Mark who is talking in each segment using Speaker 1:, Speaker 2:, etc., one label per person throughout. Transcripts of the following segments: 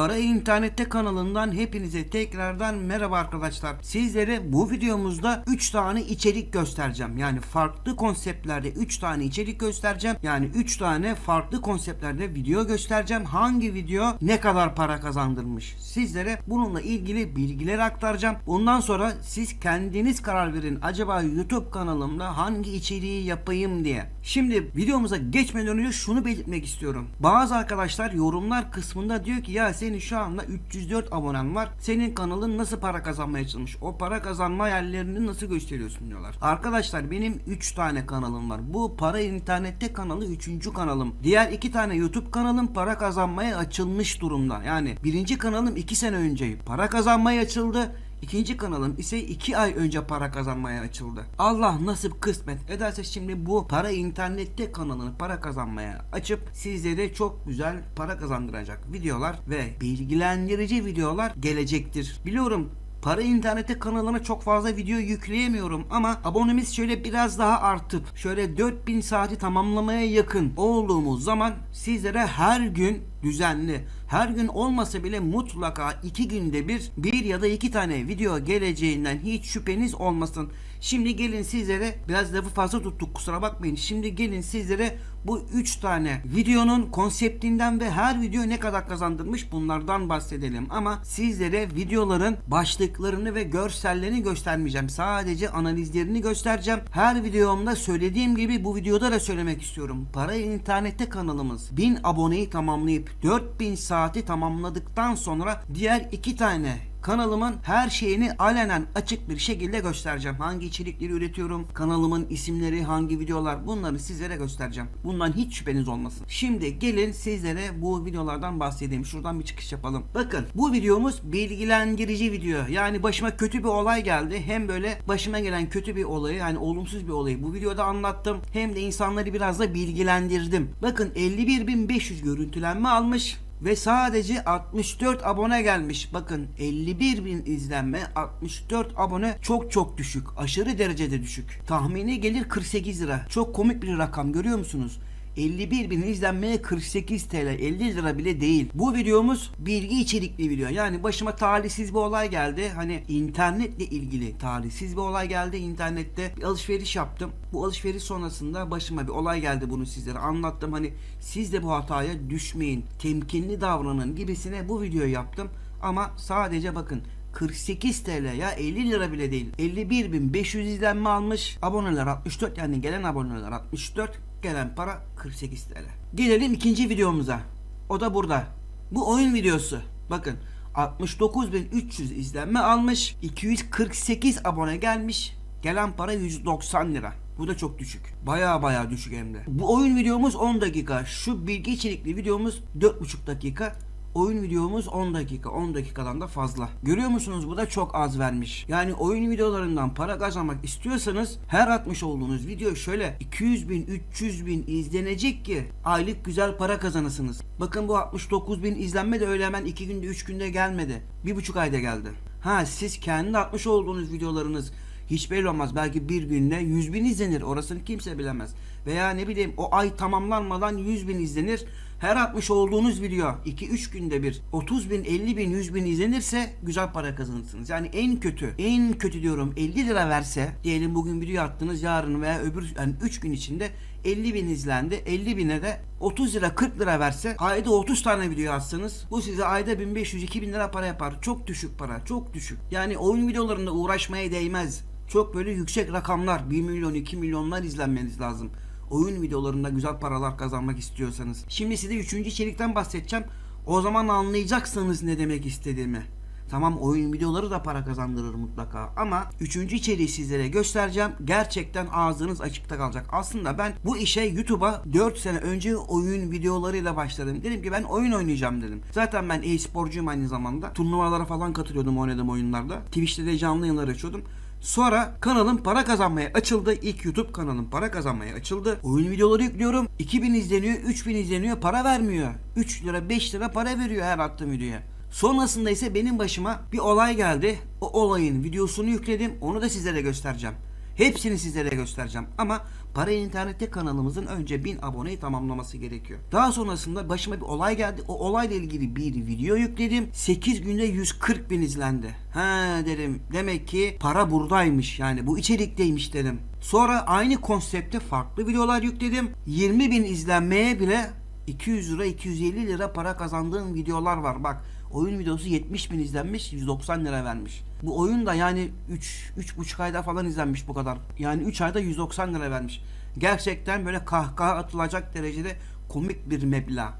Speaker 1: Para İnternette kanalından hepinize tekrardan merhaba arkadaşlar. Sizlere bu videomuzda 3 tane içerik göstereceğim. Yani farklı konseptlerde 3 tane içerik göstereceğim. Yani 3 tane farklı konseptlerde video göstereceğim. Hangi video ne kadar para kazandırmış? Sizlere bununla ilgili bilgiler aktaracağım. Bundan sonra siz kendiniz karar verin. Acaba YouTube kanalımda hangi içeriği yapayım diye. Şimdi videomuza geçmeden önce şunu belirtmek istiyorum. Bazı arkadaşlar yorumlar kısmında diyor ki ya senin şu anda 304 abonen var. Senin kanalın nasıl para kazanmaya çalışmış? O para kazanma yerlerini nasıl gösteriyorsun diyorlar. Arkadaşlar benim 3 tane kanalım var. Bu para internette kanalı 3. kanalım. Diğer 2 tane YouTube kanalım para kazanmaya açılmış durumda. Yani birinci kanalım 2 sene önce para kazanmaya açıldı. İkinci kanalım ise 2 ay önce para kazanmaya açıldı. Allah nasip kısmet ederse şimdi bu para internette kanalını para kazanmaya açıp sizlere çok güzel para kazandıracak videolar ve bilgilendirici videolar gelecektir. Biliyorum Para internette kanalına çok fazla video yükleyemiyorum ama abonemiz şöyle biraz daha artıp şöyle 4000 saati tamamlamaya yakın olduğumuz zaman sizlere her gün düzenli her gün olmasa bile mutlaka iki günde bir bir ya da iki tane video geleceğinden hiç şüpheniz olmasın. Şimdi gelin sizlere biraz lafı fazla tuttuk kusura bakmayın. Şimdi gelin sizlere bu 3 tane videonun konseptinden ve her video ne kadar kazandırmış bunlardan bahsedelim. Ama sizlere videoların başlıklarını ve görsellerini göstermeyeceğim. Sadece analizlerini göstereceğim. Her videomda söylediğim gibi bu videoda da söylemek istiyorum. Para internette kanalımız 1000 aboneyi tamamlayıp 4000 saati tamamladıktan sonra diğer 2 tane Kanalımın her şeyini alenen açık bir şekilde göstereceğim. Hangi içerikleri üretiyorum, kanalımın isimleri, hangi videolar bunları sizlere göstereceğim. Bundan hiç şüpheniz olmasın. Şimdi gelin sizlere bu videolardan bahsedeyim. Şuradan bir çıkış yapalım. Bakın bu videomuz bilgilendirici video. Yani başıma kötü bir olay geldi. Hem böyle başıma gelen kötü bir olayı yani olumsuz bir olayı bu videoda anlattım. Hem de insanları biraz da bilgilendirdim. Bakın 51.500 görüntülenme almış ve sadece 64 abone gelmiş. Bakın 51 bin izlenme 64 abone çok çok düşük. Aşırı derecede düşük. Tahmini gelir 48 lira. Çok komik bir rakam görüyor musunuz? 51 bin izlenmeye 48 TL 50 lira bile değil. Bu videomuz bilgi içerikli video. Yani başıma talihsiz bir olay geldi. Hani internetle ilgili talihsiz bir olay geldi. İnternette bir alışveriş yaptım. Bu alışveriş sonrasında başıma bir olay geldi bunu sizlere anlattım. Hani siz de bu hataya düşmeyin. Temkinli davranın gibisine bu videoyu yaptım. Ama sadece bakın 48 TL ya 50 lira bile değil. 51.500 izlenme almış. Aboneler 64 yani gelen aboneler 64. Gelen para 48 TL. Gelelim ikinci videomuza. O da burada. Bu oyun videosu. Bakın 69.300 izlenme almış. 248 abone gelmiş. Gelen para 190 lira. Bu da çok düşük. Baya baya düşük hem de. Bu oyun videomuz 10 dakika. Şu bilgi içerikli videomuz 4,5 dakika. Oyun videomuz 10 dakika. 10 dakikadan da fazla. Görüyor musunuz bu da çok az vermiş. Yani oyun videolarından para kazanmak istiyorsanız her atmış olduğunuz video şöyle 200 bin 300 bin izlenecek ki aylık güzel para kazanırsınız. Bakın bu 69 bin izlenme de öyle hemen 2 günde 3 günde gelmedi. 1,5 ayda geldi. Ha siz kendi atmış olduğunuz videolarınız hiç belli olmaz. Belki bir günde 100 bin izlenir. Orasını kimse bilemez. Veya ne bileyim o ay tamamlanmadan 100 bin izlenir. Her atmış olduğunuz video 2-3 günde bir 30 bin, 50 bin, 100 bin izlenirse güzel para kazanırsınız. Yani en kötü, en kötü diyorum 50 lira verse diyelim bugün video attınız yarın veya öbür yani 3 gün içinde 50 bin izlendi. 50 bine de 30 lira 40 lira verse ayda 30 tane video atsanız bu size ayda 1500-2000 lira para yapar. Çok düşük para çok düşük. Yani oyun videolarında uğraşmaya değmez. Çok böyle yüksek rakamlar 1 milyon 2 milyonlar izlenmeniz lazım. Oyun videolarında güzel paralar kazanmak istiyorsanız. Şimdi size 3. içerikten bahsedeceğim. O zaman anlayacaksınız ne demek istediğimi. Tamam oyun videoları da para kazandırır mutlaka ama üçüncü içeriği sizlere göstereceğim. Gerçekten ağzınız açıkta kalacak. Aslında ben bu işe YouTube'a 4 sene önce oyun videolarıyla başladım. Dedim ki ben oyun oynayacağım dedim. Zaten ben e-sporcuyum aynı zamanda. Turnuvalara falan katılıyordum oynadığım oyunlarda. Twitch'te de canlı yayınlar açıyordum. Sonra kanalım para kazanmaya açıldı. İlk YouTube kanalım para kazanmaya açıldı. Oyun videoları yüklüyorum. 2000 izleniyor, 3000 izleniyor, para vermiyor. 3 lira, 5 lira para veriyor her attığım videoya. Sonrasında ise benim başıma bir olay geldi. O olayın videosunu yükledim. Onu da sizlere göstereceğim. Hepsini sizlere göstereceğim. Ama Para internette kanalımızın önce 1000 aboneyi tamamlaması gerekiyor. Daha sonrasında başıma bir olay geldi. O olayla ilgili bir video yükledim. 8 günde 140 bin izlendi. Ha dedim demek ki para buradaymış yani bu içerikteymiş dedim. Sonra aynı konsepte farklı videolar yükledim. 20 bin izlenmeye bile 200 lira 250 lira para kazandığım videolar var. Bak oyun videosu 70 bin izlenmiş 190 lira vermiş. Bu oyun da yani 3 3,5 ayda falan izlenmiş bu kadar. Yani 3 ayda 190 lira vermiş. Gerçekten böyle kahkaha atılacak derecede komik bir meblağ.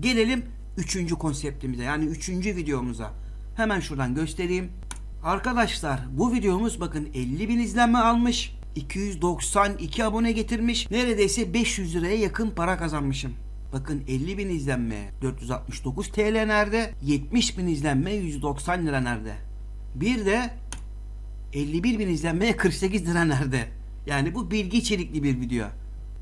Speaker 1: Gelelim 3. konseptimize yani 3. videomuza. Hemen şuradan göstereyim. Arkadaşlar bu videomuz bakın 50 bin izlenme almış. 292 abone getirmiş. Neredeyse 500 liraya yakın para kazanmışım. Bakın 50 bin izlenme 469 TL nerede? 70 bin izlenme 190 lira nerede? Bir de 51 bin izlenmeye 48 lira nerede? Yani bu bilgi içerikli bir video.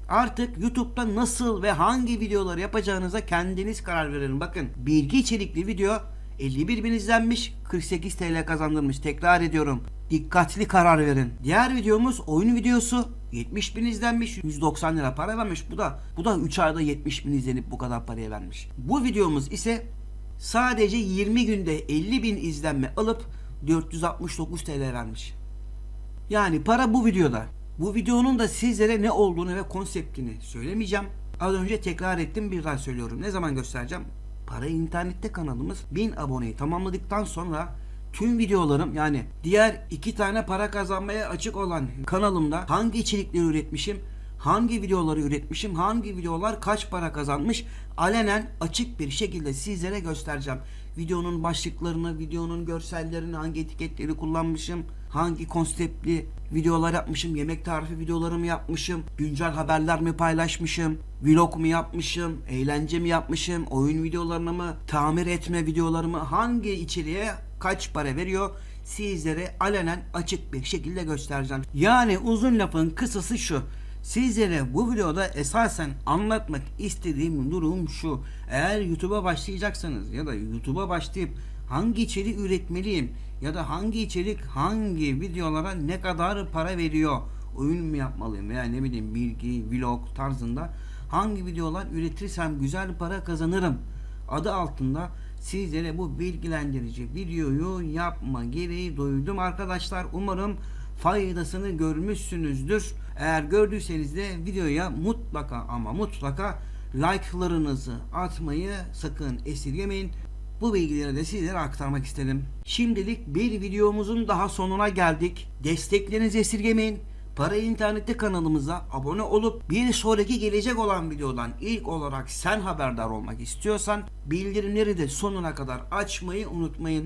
Speaker 1: Artık YouTube'da nasıl ve hangi videoları yapacağınıza kendiniz karar verin. Bakın bilgi içerikli video 51 bin izlenmiş 48 TL kazandırmış. Tekrar ediyorum. Dikkatli karar verin. Diğer videomuz oyun videosu 70 bin izlenmiş 190 lira para vermiş. Bu da bu da 3 ayda 70 bin izlenip bu kadar paraya vermiş. Bu videomuz ise sadece 20 günde 50 bin izlenme alıp 469 TL vermiş. Yani para bu videoda. Bu videonun da sizlere ne olduğunu ve konseptini söylemeyeceğim. Az önce tekrar ettim bir daha söylüyorum. Ne zaman göstereceğim? Para internette kanalımız 1000 aboneyi tamamladıktan sonra tüm videolarım yani diğer iki tane para kazanmaya açık olan kanalımda hangi içerikleri üretmişim, hangi videoları üretmişim, hangi videolar kaç para kazanmış alenen açık bir şekilde sizlere göstereceğim. Videonun başlıklarını, videonun görsellerini, hangi etiketleri kullanmışım, hangi konseptli videolar yapmışım, yemek tarifi videolarımı yapmışım, güncel haberler mi paylaşmışım, vlog mu yapmışım, eğlence mi yapmışım, oyun videolarını mı, tamir etme videolarımı hangi içeriğe kaç para veriyor sizlere alenen açık bir şekilde göstereceğim. Yani uzun lafın kısası şu. Sizlere bu videoda esasen anlatmak istediğim durum şu. Eğer YouTube'a başlayacaksanız ya da YouTube'a başlayıp hangi içerik üretmeliyim ya da hangi içerik hangi videolara ne kadar para veriyor oyun mu yapmalıyım veya ne bileyim bilgi, vlog tarzında hangi videolar üretirsem güzel para kazanırım adı altında sizlere bu bilgilendirici videoyu yapma gereği duydum arkadaşlar. Umarım faydasını görmüşsünüzdür. Eğer gördüyseniz de videoya mutlaka ama mutlaka like'larınızı atmayı sakın esirgemeyin. Bu bilgileri de sizlere aktarmak istedim. Şimdilik bir videomuzun daha sonuna geldik. Desteklerinizi esirgemeyin. Para internette kanalımıza abone olup bir sonraki gelecek olan videodan ilk olarak sen haberdar olmak istiyorsan bildirimleri de sonuna kadar açmayı unutmayın.